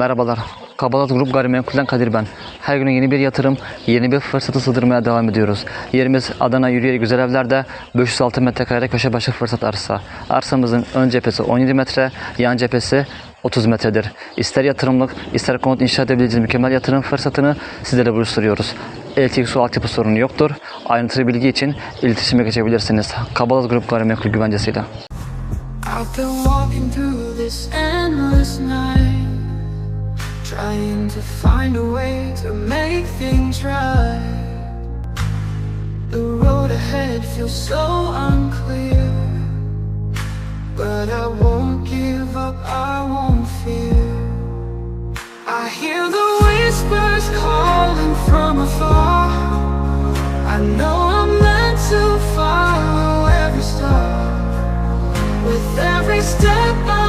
Merhabalar. Kabalat Grup Gayrimenkul'den Kadir ben. Her gün yeni bir yatırım, yeni bir fırsatı sığdırmaya devam ediyoruz. Yerimiz Adana Yürüyerek Güzel Evler'de 506 metrekare köşe başı fırsat arsa. Arsamızın ön cephesi 17 metre, yan cephesi 30 metredir. İster yatırımlık, ister konut inşa edebileceğiniz mükemmel yatırım fırsatını sizlere buluşturuyoruz. Elektrik su altyapı sorunu yoktur. Ayrıntılı bilgi için iletişime geçebilirsiniz. Kabalat Grup Gayrimenkul güvencesiyle. I've been walking through this endless trying to find a way to make things right. The road ahead feels so unclear, but I won't give up, I won't fear. I hear the whispers calling from afar. I know I'm meant to follow every star. With every step I